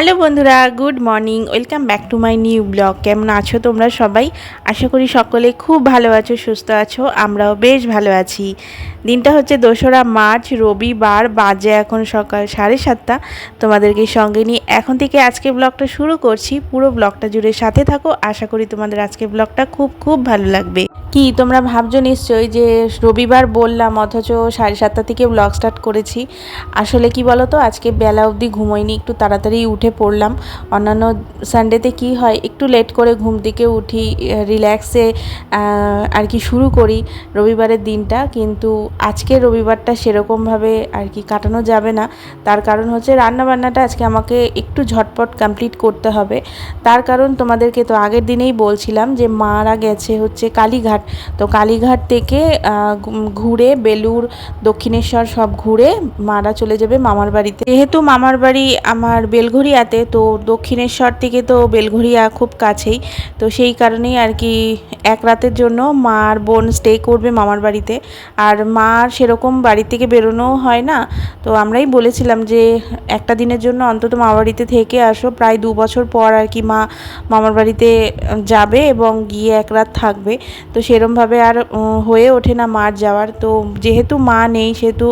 Hello বন্ধুরা, good morning, welcome back to my new blog. কেমন আছো তোমরা সবাই? আশা করি সকলে খুব ভালো আছো, সুস্থ আছো, আমরাও বেশ ভালো আছি। দিনটা হচ্ছে দোসরা মার্চ, রবিবার, বাজে এখন সকাল সাড়ে সাতটা। তোমাদেরকে সঙ্গে নিয়ে এখন থেকে আজকে ব্লগটা শুরু করছি। পুরো ব্লগটা জুড়ে সাথে থাকো। আশা করি তোমাদের আজকে ব্লগটা খুব খুব ভালো লাগবে। কি, তোমরা ভাবছ নিশ্চয়ই যে রবিবার বললাম, অথচ সাড়ে সাতটা থেকে ব্লগ স্টার্ট করেছি। আসলে কি বলো তো আজকে বেলা অবধি ঘুমোইনি, একটু তাড়াতাড়ি উঠে পড়লাম। অন্যান্য সানডেতে কি হয়, একটু লেট করে ঘুম থেকে উঠি রিল্যাক্সে আর কি শুরু করি রবিবারের দিনটা। কিন্তু আজকে রবিবারটা সেরকমভাবে আর কি কাটানো যাবে না। তার কারণ হচ্ছে রান্নাবান্নাটা আজকে আমাকে একটু ঝটপট কমপ্লিট করতে হবে। তার কারণ তোমাদেরকে তো আগের দিনেই বলছিলাম যে মারা গেছে হচ্ছে কালীঘাট। তো কালীঘাট থেকে ঘুরে বেলুর দক্ষিণেশ্বর সব ঘুরে মারা চলে যাবে মামার বাড়িতে। যেহেতু মামার বাড়ি আমার বেলঘরিয়াতে তো দক্ষিণেশ্বর থেকে তো বেলঘরিয়া খুব কাছেই। তো সেই কারণেই আর কি এক রাতের জন্য মা আর বোন স্টে করবে মামার বাড়িতে। আর মা আর সেরকম বাড়ি থেকে বেরোনোও হয় না। তো আমরাই বলেছিলাম যে একটা দিনের জন্য অন্তত মামার বাড়িতে থেকে আসো। প্রায় দু বছর পর আর কি মা মামার বাড়িতে যাবে এবং গিয়ে এক রাত থাকবে। তো সেরমভাবে আর হয়ে ওঠে না মার যাওয়ার। তো যেহেতু মা নেই, সেহেতু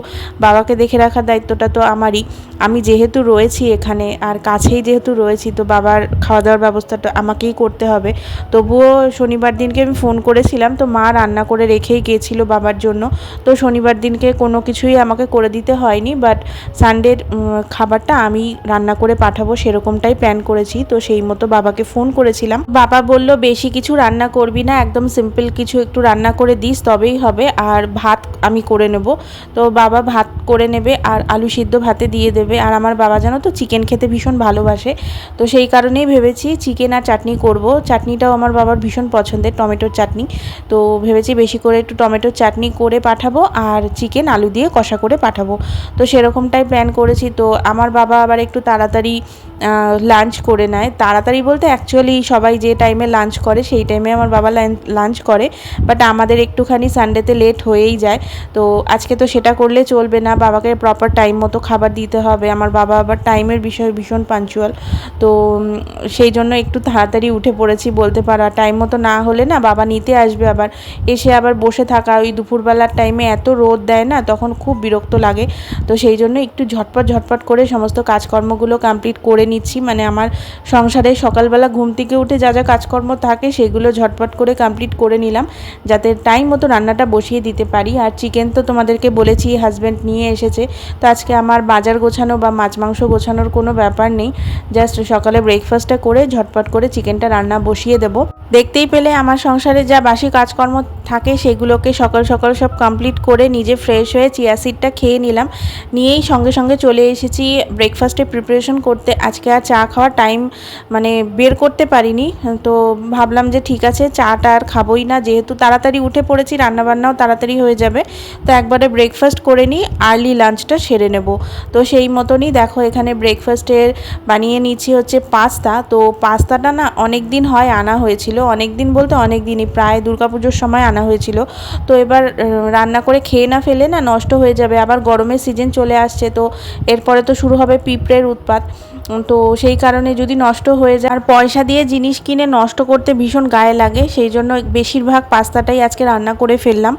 বাবাকে দেখে রাখার দায়িত্বটা তো আমারই। আমি যেহেতু রয়েছি এখানে আর কাছেই যেহেতু রয়েছি, তো বাবার খাওয়া দাওয়ার ব্যবস্থাটা আমাকেই করতে হবে। তবুও শনিবার দিনকে আমি ফোন করেছিলাম, তো মা রান্না করে রেখেই গিয়েছিল বাবার জন্য। তো শনিবার দিনকে কোনো কিছুই আমাকে করে দিতে হয়নি বাট সানডের খাবারটা আমি রান্না করে পাঠাবো সেরকমটাই প্ল্যান করেছি। তো সেই মতো বাবাকে ফোন করেছিলাম। বাবা বলল, বেশি কিছু রান্না করবি না, একদম সিম্পল কিছু একটু রান্না করে দিস, তবেই হবে। আর ভাত আমি করে নেব। তো বাবা ভাত করে নেবে আর আলু সিদ্ধ ভাতে দিয়ে দেবে। আর আমার বাবা জানো তো চিকেন খেতে ভীষণ ভালোবাসে। তো সেই কারণেই ভেবেছি চিকেন আর চাটনি করব। চাটনিটাও আমার বাবার ভীষণ পছন্দের, টমেটোর চাটনি। তো ভেবেছি বেশি করে একটু টমেটোর চাটনি করে পাঠাবো আর চিকেন আলু দিয়ে কষা করে পাঠাবো। তো সেরকমটাই প্ল্যান করেছি। তো আমার বাবা আবার একটু তাড়াতাড়ি লাঞ্চ করে নেয়। তাড়াতাড়ি বলতে অ্যাকচুয়ালি সবাই যে টাইমে লাঞ্চ করে সেই টাইমে আমার বাবা লাঞ্চ করে। বাট আমাদের একটুখানি সানডেতে লেট হয়েই যায়। তো আজকে তো সেটা করলে চলবে না। বাবাকে প্রপার টাইম মতো খাবার দিতে হবে। আমার বাবা আবার টাইমের বিষয়ে ভীষণ পাঞ্চুয়াল তো সেই জন্য একটু তাড়াতাড়ি উঠে পড়েছি বলতে পারা। টাইম মতো না হলে না বাবা নিতে আসবে আবার। এসে আবার বসে থাকা। ওই দুপুরবেলার টাইমে এত রোদ দেয় না, তখন খুব বিরক্ত লাগে। তো সেই জন্য একটু ঝটপট ঝটপট করে সমস্ত কাজকর্মগুলো কমপ্লিট করে নিচ্ছি। মানে আমার সংসারে সকালবেলা ঘুম থেকে উঠে যা যা কাজকর্ম থাকে, সেগুলো ঝটপট করে কমপ্লিট করে নিলাম। যাতে টাইম মতো রান্নাটা বসিয়ে দিতে পারি। আর চিকেন তো তোমাদেরকে বলেছি হাজব্যান্ড নিয়ে এসেছে। তো আজকে আমার বাজার গোছানো বা মাছ মাংস গোছানোর কোনো ব্যাপার নেই। জাস্ট সকালে ব্রেকফাস্টটা করে ঝটপট করে চিকেনটা রান্না বসিয়ে দেবো। দেখতেই পেলে আমার সংসারে যা বাসি কাজকর্ম থাকে সেগুলোকে সকাল সকাল সব কমপ্লিট করে নিজে ফ্রেশ হয়ে চিয়া সিডটা খেয়ে নিলাম। নিয়েই সঙ্গে সঙ্গে চলে এসেছি। ব্রেকফাস্টে প্রিপারেশন করতে আজকে আর চা খাওয়ার টাইম মানে বের করতে পারিনি। তো ভাবলাম যে ঠিক আছে, চাটা আর খাবোই না। যেহেতু তাড়াতাড়ি উঠে পড়েছি, রান্নাবান্নাও তাড়াতাড়ি হয়ে যাবে। তো একবারে ব্রেকফাস্ট করে নিই আর্লি লাঞ্চটা সেরে নেব। তো সেই মতনই দেখো এখানে ব্রেকফাস্টের বানিয়ে নিচ্ছি হচ্ছে পাস্তা। তো পাস্তাটা না অনেক দিন হয় আনা হয়েছিল অনেক দিন বলতে অনেক দিনই প্রায় দুর্গাপুজোর সময় আনা হয়েছিল। তো এবার রান্না করে খেয়ে না ফেলে না নষ্ট হয়ে যাবে, আবার গরমের সিজন চলে আসছে, তো এরপরে তো শুরু হবে পিঁপড়ের উৎপাত। তো সেই কারণে যদি নষ্ট হয়ে যায়, আর পয়সা দিয়ে জিনিস কিনে নষ্ট করতে ভীষণ গায়ে লাগে, সেই জন্য বেশিরভাগ পাস্তাটাই আজকে রান্না করে ফেললাম।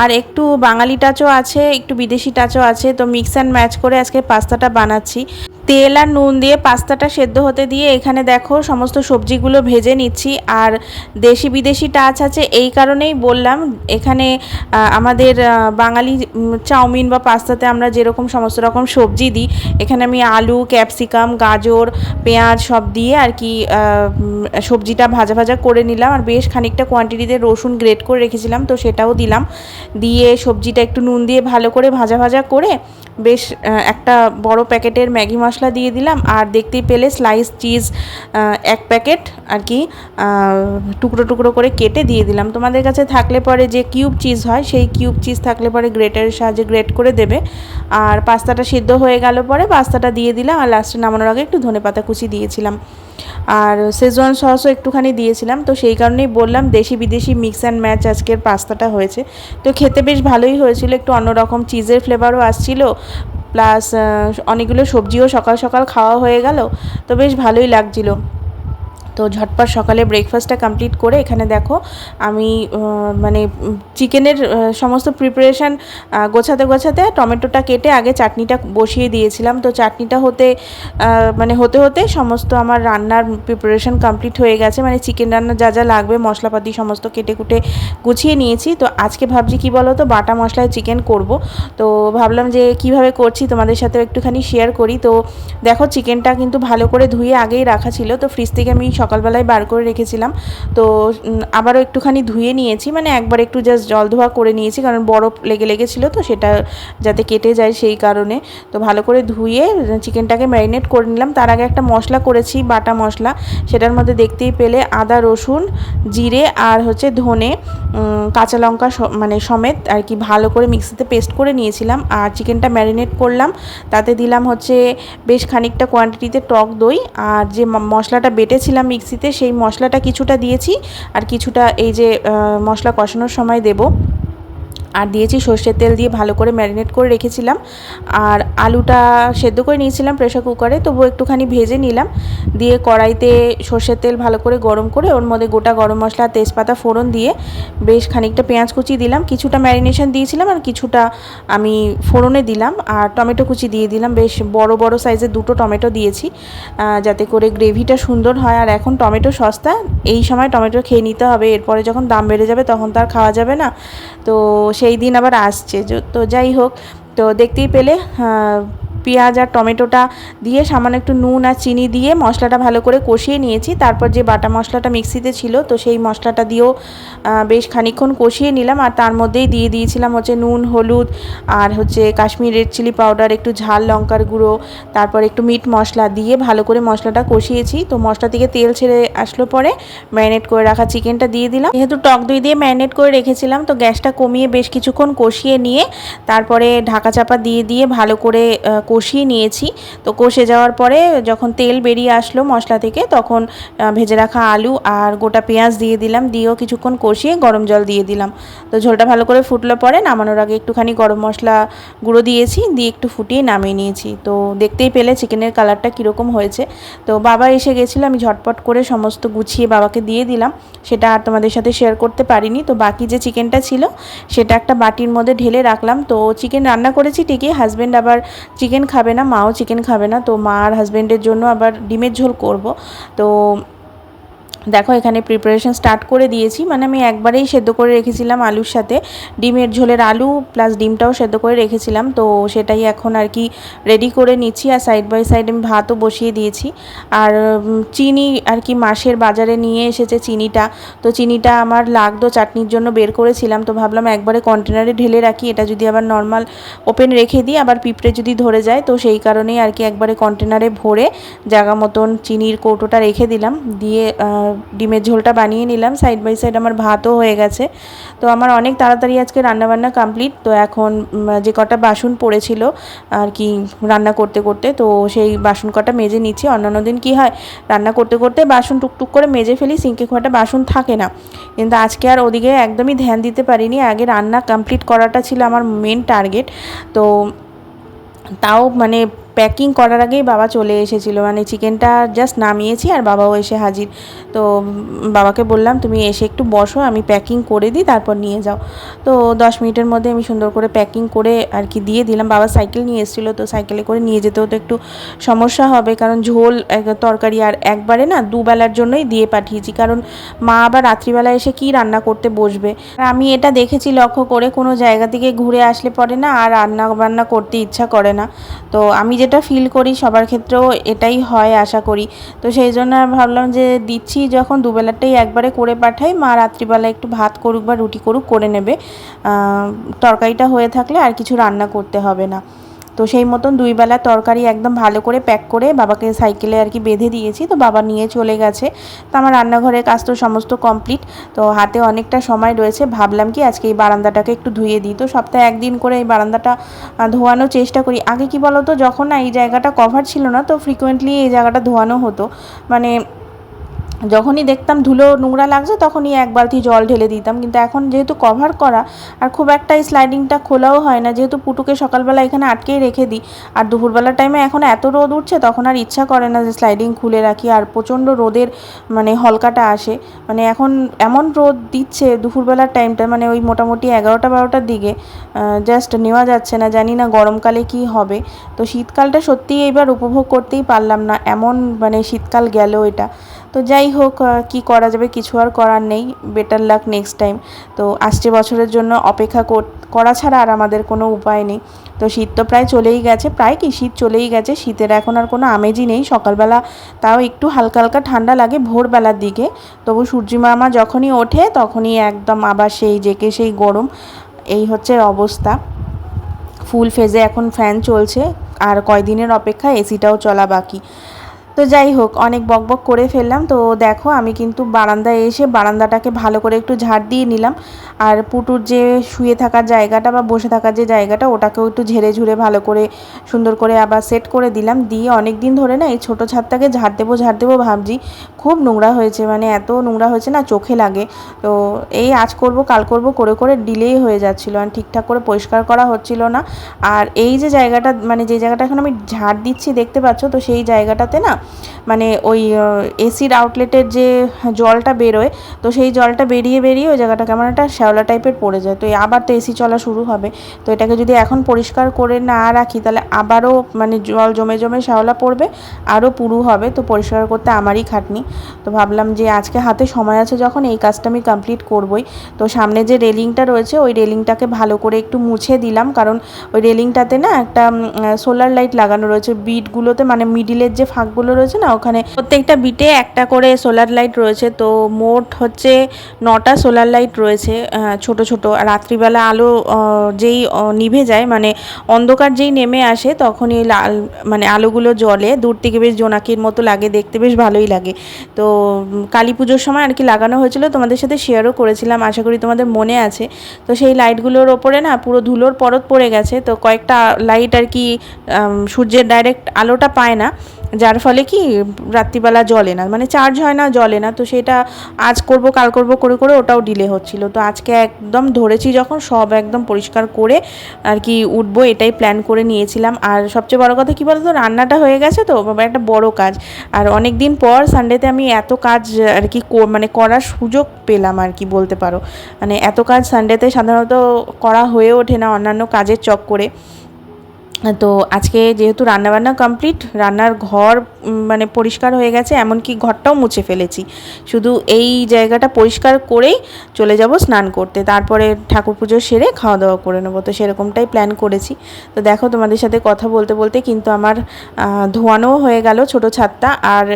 আর একটু বাঙালি টাচও আছে, একটু বিদেশি টাচও আছে, তো মিক্স অ্যান্ড ম্যাচ করে আজকে পাস্তাটা বানাচ্ছি। তেল আর নুন দিয়ে পাস্তাটা সেদ্ধ হতে দিয়ে এখানে দেখো সমস্ত সবজিগুলো ভেজে নিচ্ছি। আর দেশি বিদেশি টাচ আছে, এই কারণেই বললাম, এখানে আমাদের বাঙালি চাউমিন বা পাস্তাতে আমরা যেরকম সমস্ত রকম সবজি দিই, এখানে আমি আলু, ক্যাপসিকাম, গাজর, পেঁয়াজ সব দিয়ে আর কি সবজিটা ভাজা ভাজা করে নিলাম। আর বেশ খানিকটা কোয়ান্টিটিতে রসুন গ্রেট করে রেখেছিলাম, তো সেটাও দিলাম। দিয়ে সবজিটা একটু নুন দিয়ে ভালো করে ভাজা ভাজা করে, বেশ একটা বড় প্যাকেটের ম্যাগি মশলা দিয়ে দিলাম আর দেখতেই পেলে স্লাইস চিজ এক প্যাকেট আর কি টুকরো টুকরো করে কেটে দিয়ে দিলাম। তোমাদের কাছে থাকলে পরে যে কিউব চিজ হয়, সেই কিউব চিজ থাকলে পরে গ্রেটারের সাহায্যে গ্রেট করে দেবে। আর পাস্তাটা সিদ্ধ হয়ে গেল পরে পাস্তাটা দিয়ে দিলাম আর লাস্টে নামানোর আগে একটু ধনে পাতা কুচি দিয়েছিলাম। আর সেজওয়ান সসও একটুখানি দিয়েছিলাম, তো সেই কারণেই বললাম দেশি বিদেশি মিক্স অ্যান্ড ম্যাচ আজকের পাস্তাটা হয়েছে। তো খেতে বেশ ভালোই হয়েছিল, একটু অন্যরকম চিজের ফ্লেভারও আসছিল। প্লাস অনেকগুলো সবজিও সকাল সকাল খাওয়া হয়ে গেল তো বেশ ভালোই লাগছিল। তো ঝটপট সকালে ব্রেকফাস্টটা কমপ্লিট করে এখানে দেখো আমি মানে চিকেনের সমস্ত প্রিপারেশান গোছাতে গোছাতে টমেটোটা কেটে আগে চাটনিটা বসিয়ে দিয়েছিলাম। তো চাটনিটা হতে মানে হতে হতে সমস্ত আমার রান্নার প্রিপারেশান কমপ্লিট হয়ে গেছে। মানে চিকেন রান্না যা যা লাগবে, মশলাপাতি সমস্ত কেটে কুটে গুছিয়ে নিয়েছি। তো আজকে ভাবছি কি বলো তো বাটা মশলায় চিকেন করব। তো ভাবলাম যে কীভাবে করছি তোমাদের সাথেও একটুখানি শেয়ার করি। তো দেখো চিকেনটা কিন্তু ভালো করে ধুয়ে আগেই রাখা ছিল। তো ফ্রিজ থেকে আমি সকালবেলায় বার করে রেখেছিলাম। তো আবারও একটুখানি ধুয়ে নিয়েছি। মানে একবার একটু জাস্ট জল ধোয়া করে নিয়েছি, কারণ বরফ লেগে লেগেছিলো তো, সেটা যাতে কেটে যায় সেই কারণে। তো ভালো করে ধুয়ে, চিকেনটাকে ম্যারিনেট করে নিলাম। তার আগে একটা মশলা করেছি, বাটা মশলা। সেটার মধ্যে দেখতেই পেলে আদা, রসুন, জিরে আর হচ্ছে ধনে কাঁচা লঙ্কা মানে সমেত আর কি ভালো করে মিক্সিতে পেস্ট করে নিয়েছিলাম। আর চিকেনটা ম্যারিনেট করলাম। তাতে দিলাম হচ্ছে বেশ খানিকটা কোয়ান্টিটিতে টক দই। আর যে মশলাটা বেটেছিলাম মিক্সিতে সেই মশলাটা কিছুটা দিয়েছি আর কিছুটা এই যে মশলা কষানোর সময় দেবো। আর দিয়েছি সর্ষের তেল দিয়ে ভালো করে ম্যারিনেট করে রেখেছিলাম। আর আলুটা সেদ্ধ করে নিয়েছিলাম প্রেশার কুকারে, তবুও একটুখানি ভেজে নিলাম। দিয়ে কড়াইতে সর্ষের তেল ভালো করে গরম করে, ওর মধ্যে গোটা গরম মশলা, তেজপাতা, ফোড়ন দিয়ে বেশ খানিকটা পেঁয়াজ কুচি দিলাম। কিছুটা ম্যারিনেশন দিয়েছিলাম আর কিছুটা আমি ফোড়নে দিলাম। আর টমেটো কুচি দিয়ে দিলাম। বেশ বড় বড় সাইজের দুটো টমেটো দিয়েছি যাতে করে গ্রেভিটা সুন্দর হয়। আর এখন টমেটো সস্তা, এই সময় টমেটো খেয়ে নিতে হবে। এরপরে যখন দাম বেড়ে যাবে তখন তো আর খাওয়া যাবে না। তো সেই দিন আবার আসছে। তো যাই হোক তো দেখতেই পেলে পেঁয়াজ আর টমেটোটা দিয়ে সামান্য একটু নুন আর চিনি দিয়ে মশলাটা ভালো করে কষিয়ে নিয়েছি। তারপর যে বাটা মশলাটা মিক্সিতে ছিল, তো সেই মশলাটা দিয়েও বেশ খানিকক্ষণ কষিয়ে নিলাম আর তার মধ্যেই দিয়ে দিয়েছিলাম হচ্ছে নুন, হলুদ আর হচ্ছে কাশ্মীর রেড চিলি পাউডার, একটু ঝাল লঙ্কার গুঁড়ো, তারপর একটু মিট মশলা দিয়ে ভালো করে মশলাটা কষিয়েছি। তো মশলা থেকে তেল ছেড়ে আসলো পরে ম্যারিনেট করে রাখা চিকেনটা দিয়ে দিলাম। যেহেতু টক দই দিয়ে ম্যারিনেট করে রেখেছিলাম, তো গ্যাসটা কমিয়ে বেশ কিছুক্ষণ কষিয়ে নিয়ে তারপরে ঢাকা চাপা দিয়ে দিয়ে ভালো করে কষিয়ে নিয়েছি। তো কষে যাওয়ার পরে যখন তেল বেরিয়ে আসলো মশলা থেকে, তখন ভেজে রাখা আলু আর গোটা পেঁয়াজ দিয়ে দিলাম। দিয়েও কিছুক্ষণ কষিয়ে গরম জল দিয়ে দিলাম। তো ঝোলটা ভালো করে ফুটলো পরে, নামানোর আগে একটুখানি গরম মশলা গুঁড়ো দিয়েছি, দিয়ে একটু ফুটিয়ে নামিয়ে নিয়েছি। তো দেখতেই পেলে চিকেনের কালারটা কীরকম হয়েছে। তো বাবা এসে গেছিল, আমি ঝটপট করে সমস্ত গুছিয়ে বাবাকে দিয়ে দিলাম। সেটা আর তোমাদের সাথে শেয়ার করতে পারিনি। তো বাকি যে চিকেনটা ছিল, সেটা একটা বাটির মধ্যে ঢেলে রাখলাম। তো চিকেন রান্না করেছি ঠিকই হাজব্যান্ড আবার চিকেন খাবে না, মাও চিকেন খাবে না, তো মা আর হাজব্যান্ডের জন্য আবার ডিমের ঝোল করব। তো দেখো, এখানে প্রিপারেশন স্টার্ট করে দিয়েছি। মানে আমি একবারেই সেদ্ধ করে রেখেছিলাম আলুর সাথে। ডিমের ঝোলের আলু প্লাস ডিমটাও সেদ্ধ করে রেখেছিলাম। তো সেটাই এখন আর কি রেডি করে নিচ্ছি আর সাইড বাই সাইড আমি ভাতও বসিয়ে দিয়েছি। আর চিনি আর কি মাসের বাজারে নিয়ে এসেছে চিনিটা। তো চিনিটা আমার লাগতো চাটনির জন্য বের করেছিলাম। তো ভাবলাম একবারে কন্টেনারে ঢেলে রাখি। এটা যদি আবার নর্মাল ওপেন রেখে দিই, আবার পিঁপড়ে যদি ধরে যায়, তো সেই কারণেই আর কি একবারে কন্টেনারে ভরে জায়গা মতন চিনির কৌটোটা রেখে দিলাম। দিয়ে ডিমের ঝোলটা বানিয়ে নিলাম। সাইড বাই সাইড আমার ভাতও হয়ে গেছে। তো আমার অনেক তাড়াতাড়ি আজকে রান্নাবান্না কমপ্লিট তো এখন যে কটা বাসন পড়েছিল, আর কি রান্না করতে করতে, তো সেই বাসন কটা মেজে নিচ্ছি। অন্যান্য দিন কী হয়, রান্না করতে করতে বাসন টুকটুক করে মেজে ফেলি, সিঙ্কে একটা বাসন থাকে না। কিন্তু আজকে আর ওদিকে একদমই ধ্যান দিতে পারিনি। আগে রান্না কমপ্লিট করাটা ছিল আমার মেন টার্গেট তো তাও মানে প্যাকিং করার আগেই বাবা চলে এসেছিল। মানে চিকেনটা জাস্ট নামিয়েছি আর বাবাও এসে হাজির। তো বাবাকে বললাম, তুমি এসে একটু বসো, আমি প্যাকিং করে দিই, তারপর নিয়ে যাও। তো দশ মিনিটের মধ্যে আমি সুন্দর করে প্যাকিং করে আর কি দিয়ে দিলাম। বাবা সাইকেল নিয়ে এসেছিল, তো সাইকেলে করে নিয়ে যেতেও তো একটু সমস্যা হবে, কারণ ঝোল তরকারি আর একবারে না দুবেলার জন্যই দিয়ে পাঠিয়েছি। কারণ মা আবার রাত্রিবেলা এসে কি রান্না করতে বসবে? আর আমি এটা দেখেছি লক্ষ্য করে, কোনো জায়গা থেকে ঘুরে আসলে পরে না আর রান্না বান্না করতে ইচ্ছা করে না। তো আমি যেটা ফিল করি সবার ক্ষেত্রেও এটাই হয় আশা করি। তো সেই জন্য ভাবলাম যে দিচ্ছি যখন দুবেলাটাই একবারে করে পাঠাই, মা রাত্রিবেলা একটু ভাত করুক বা রুটি করুক করে নেবে। তরকারিটা হয়ে থাকলে আর কিছু রান্না করতে হবে না। তো সেই মতন দুই বেলা তরকারি একদম ভালো করে প্যাক করে বাবাকে সাইকেলে আর কি বেঁধে দিয়েছি, তো বাবা নিয়ে চলে গেছে। তো আমার রান্নাঘরের কাজ তো সমস্ত কমপ্লিট তো হাতে অনেকটা সময় রয়েছে, ভাবলাম কি আজকে এই বারান্দাটাকে একটু ধুয়ে দিই। তো সপ্তাহে একদিন করে এই বারান্দাটা ধোয়ানোর চেষ্টা করি। আগে কি বলতো, যখন না এই জায়গাটা কভার ছিল না, তো ফ্রিকোয়েন্টলি এই জায়গাটা ধোয়ানো হতো। মানে যখনই দেখতাম ধুলো নোংরা লাগছে, তখনই এক বালতি জল ঢেলে দিতাম। কিন্তু এখন যেহেতু কভার করা, আর খুব একটা স্লাইডিংটা খোলাও হয় না, যেহেতু পুটুকে সকালবেলা এখানে আটকেই রেখে দিই। আর দুপুরবেলার টাইমে এখন এত রোদ উঠছে, তখন আর ইচ্ছা করে না যে স্লাইডিং খুলে রাখি। আর প্রচণ্ড রোদের মানে হলকাটা আসে। মানে এখন এমন রোদ দিচ্ছে দুপুরবেলার টাইমটা মানে ওই মোটামুটি এগারোটা বারোটার দিকে জাস্ট নেওয়া যাচ্ছে না। জানি না গরমকালে কি হবে। তো শীতকালটা সত্যিই এবার উপভোগ করতেই পারলাম না। এমন মানে শীতকাল গেল এটা। তো যাই হোক কি করা যাবে কিছু আর করার নেই। বেটার লাক নেক্সট টাইম তো আসছে বছরের জন্য অপেক্ষা করা ছাড়া আর আমাদের কোনো উপায় নেই। তো শীত তো প্রায় চলেই গেছে, প্রায় কি শীত চলেই গেছে। শীতের এখন আর কোনো আমেজই নেই। সকালবেলা তাও একটু হালকা হালকা ঠান্ডা লাগে ভোরবেলার দিকে। তবু সূর্যিমামা যখনই ওঠে তখনই একদম আবার সেই জেকে সেই গরম। এই হচ্ছে অবস্থা। ফুল ফেজে এখন ফ্যান চলছে। আর কয়দিনের অপেক্ষা এসিটাও চলা বাকি। তো যাই হোক, অনেক বকবক করে ফেললাম। তো দেখো, আমি কিন্তু বারান্দায় এসে বারান্দাটাকে ভালো করে একটু ঝাড় দিয়ে নিলাম। আর পুটুর যে শুয়ে থাকার জায়গাটা বা বসে থাকার যে জায়গাটা, ওটাকেও একটু ঝেড়ে ঝুড়ে ভালো করে, সুন্দর করে আবার সেট করে দিলাম। দিয়ে অনেক দিন ধরে না এই ছোটো ছাদটাকে ঝাড় দেবো ঝাড় দেবো ভাবছি। খুব নোংরা হয়েছে মানে এত নোংরা হয়েছে না চোখে লাগে। তো এই আজ করব, কাল করব, করে করে ডিলেই হয়ে যাচ্ছিল। আর ঠিকঠাক করে পরিষ্কার করা হচ্ছিল না। আর এই যে জায়গাটা মানে যে জায়গাটা এখন আমি ঝাড় দিচ্ছি, দেখতে পাচ্ছ? তো সেই জায়গাটাতে না মানে ওই এসির আউটলেটের যে জলটা বেরোয়, তো সেই জলটা বেরিয়ে বেরিয়ে ওই জায়গাটা কেমন একটা শ্যাওলা টাইপের পড়ে যায়। তো আবার তো এসি চলা শুরু হবে। তো এটাকে যদি এখন পরিষ্কার করে না রাখি, তাহলে আবারও মানে জল জমে জমে শ্যাওলা পড়বে, আরও পুরু হবে। তো পরিষ্কার করতে আমারই খাটনি। তো ভাবলাম যে আজকে হাতে সময় আছে যখন এই কাজটা আমি কমপ্লিট করবই। তো সামনে যে রেলিংটা রয়েছে, ওই রেলিংটাকে ভালো করে একটু মুছে দিলাম। কারণ ওই রেলিংটাতে না একটা সোলার লাইট লাগানো রয়েছে। বিটগুলোতে মানে মিডিলের যে ফাঁকগুলো রয়েছে না? ওখানে প্রত্যেকটা বিটে একটা করে সোলার লাইট রয়েছে। তো মোট হচ্ছে নটা সোলার লাইট রয়েছে ছোট ছোট। রাত্রিবেলা আলো যেই নিভে যায় মানে অন্ধকার যেই নেমে আসে, তখনই লাল মানে আলোগুলো জ্বলে। দূর থেকে বেশ জোনাকির মতো লাগে, দেখতে বেশ ভালোই লাগে। তো কালী পুজোর সময় আর কি লাগানো হয়েছিল। তোমাদের সাথে শেয়ারও করেছিলাম, আশা করি তোমাদের মনে আছে। তো সেই লাইটগুলোর ওপরে না, পুরো ধুলোর পরত পড়ে গেছে। তো কয়েকটা লাইট আর কি সূর্যের ডাইরেক্ট আলোটা পায় না। যার ফলে কি রাত্রিবেলা জলে না মানে চার্জ হয় না জলে না, তো সেটা আজ করব, কাল করব, করে করে ওটাও ডিলে হচ্ছিল। তো আজকে একদম ধরেছি যখন সব একদম পরিষ্কার করে আর কি উঠবো, এটাই প্ল্যান করে নিয়েছিলাম। আর সবচেয়ে বড় কথা কী বলতো, রান্নাটা হয়ে গেছে তো একটা বড় কাজ। আর অনেক দিন পর সানডেতে আমি এত কাজ আর কি মানে করার সুযোগ পেলাম আর কি বলতে পারো। মানে এত কাজ সানডেতে সাধারণত করা হয়ে ওঠে না অন্যান্য কাজের চক করে তো আজকে যেহেতু রান্নাবান্না কমপ্লিট, রান্নার ঘর মানে পরিষ্কার হয়ে গেছে, এমনকি ঘরটাও মুছে ফেলেছি। শুধু এই জায়গাটা পরিষ্কার করেই চলে যাব স্নান করতে। তারপরে ঠাকুর পুজো সেরে খাওয়া দাওয়া করে নেব। তো সেরকমটাই প্ল্যান করেছি। তো দেখো তোমাদের সাথে কথা বলতে বলতে কিন্তু আমার ধোয়ানোও হয়ে গেল ছোট ছাদটা। আর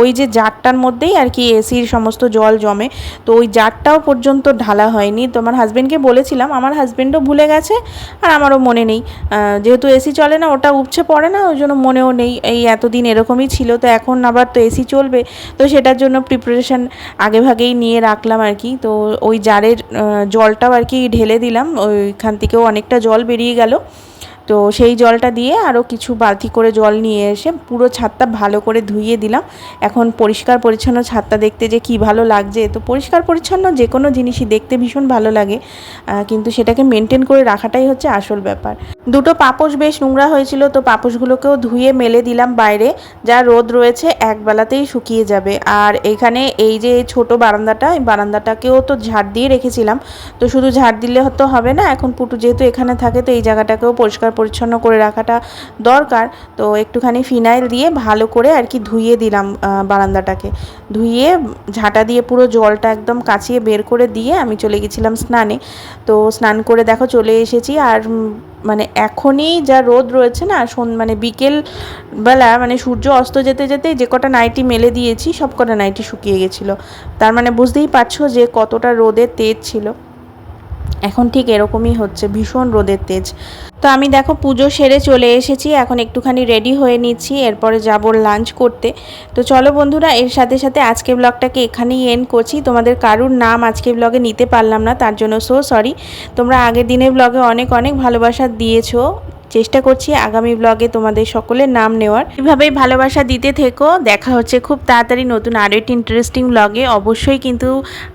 ওই যে জারটার মধ্যেই আর কি এসির সমস্ত জল জমে, তো ওই জারটাও পর্যন্ত ঢালা হয়নি। তো আমার হাজব্যান্ডকে বলেছিলাম, আমার হাজব্যান্ডও ভুলে গেছে আর আমারও মনে নেই। যেহেতু এসি চলে না, ওটা উপচে পড়ে না, ওই জন্য মনেও নেই, এই এতদিন এরকমই ছিল, তো এখন আবার তো এসি চলবে, তো সেটার জন্য প্রিপারেশান আগেভাগেই নিয়ে রাখলাম আর কি, তো ওই জারের জলটাও আর কি ঢেলে দিলাম, ওইখান থেকেও অনেকটা জল বেরিয়ে গেল, তো সেই জলটা দিয়ে আরও কিছু বালতি করে জল নিয়ে এসে পুরো ছাদটা ভালো করে ধুইয়ে দিলাম, এখন পরিষ্কার পরিচ্ছন্ন ছাদটা দেখতে যে কি ভালো লাগছে, তো পরিষ্কার পরিচ্ছন্ন যে কোনো জিনিসই দেখতে ভীষণ ভালো লাগে কিন্তু সেটাকে মেনটেন করে রাখাটাই হচ্ছে আসল ব্যাপার। দুটো পাপোশ বেশ নোংরা হয়েছিল, তো পাপোশগুলোকেও ধুয়ে মেলে দিলাম বাইরে, যা রোদ রয়েছে এক বেলাতেই শুকিয়ে যাবে। আর এখানে এই যে ছোট বারান্দাটা, এই বারান্দাটাকেও তো ঝাড় দিয়ে রেখেছিলাম, তো শুধু ঝাড় দিলে হয়তো হবে না, এখন পুটু যেহেতু এখানে থাকে, তো এই জায়গাটাকেও পরিষ্কার পরিচ্ছন্ন করে রাখাটা দরকার। তো একটুখানি ফিনাইল দিয়ে ভালো করে আর কি ধুয়ে দিলাম বারান্দাটাকে। ধুয়ে ঝাঁটা দিয়ে পুরো জলটা একদম কাচিয়ে বের করে দিয়ে আমি চলে গেছিলাম স্নানে। তো স্নান করে দেখো চলে এসেছি, আর মানে এখনই যা রোদ রয়েছে না মানে বিকেল বেলা মানে সূর্য অস্ত যেতে যেতে যে কটা নাইটি মেলে দিয়েছি, সব কটা নাইটি শুকিয়ে গেছিল। তার মানে বুঝতেই পারছ যে কতটা রোদের তেজ ছিল। এখন ঠিক এরকমই হচ্ছে, ভীষণ রোদের তেজ। তো আমি দেখো পুজো সেরে চলে এসেছি, এখন একটুখানি রেডি হয়ে নিচ্ছি, এরপরে যাব লাঞ্চ করতে। তো চলো বন্ধুরা, এর সাথে সাথে আজকে ব্লগটাকে এখানেই এন্ড করছি। তোমাদের কারুর নাম আজকে ব্লগে নিতে পারলাম না, তার জন্য সো সরি তোমরা আগের দিনের ব্লগে অনেক অনেক ভালোবাসা দিয়েছ। চেষ্টা করছি আগামী ব্লগে তোমাদের সকলের নাম নেওয়ার। এভাবেই ভালোবাসা দিতে থেকো। দেখা হচ্ছে খুব তাড়াতাড়ি নতুন আরও একটি ইন্টারেস্টিং ব্লগে অবশ্যই কিন্তু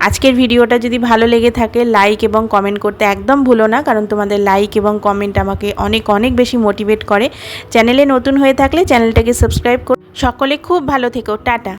আজকের ভিডিওটা যদি ভালো লেগে থাকে লাইক এবং কমেন্ট করতে একদম ভুলো না, কারণ তোমাদের লাইক এবং কমেন্ট আমাকে অনেক অনেক বেশি মোটিভেট করে। চ্যানেলে নতুন হয়ে থাকলে চ্যানেলটাকে সাবস্ক্রাইব কর সকলে খুব ভালো থেকো। টাটা।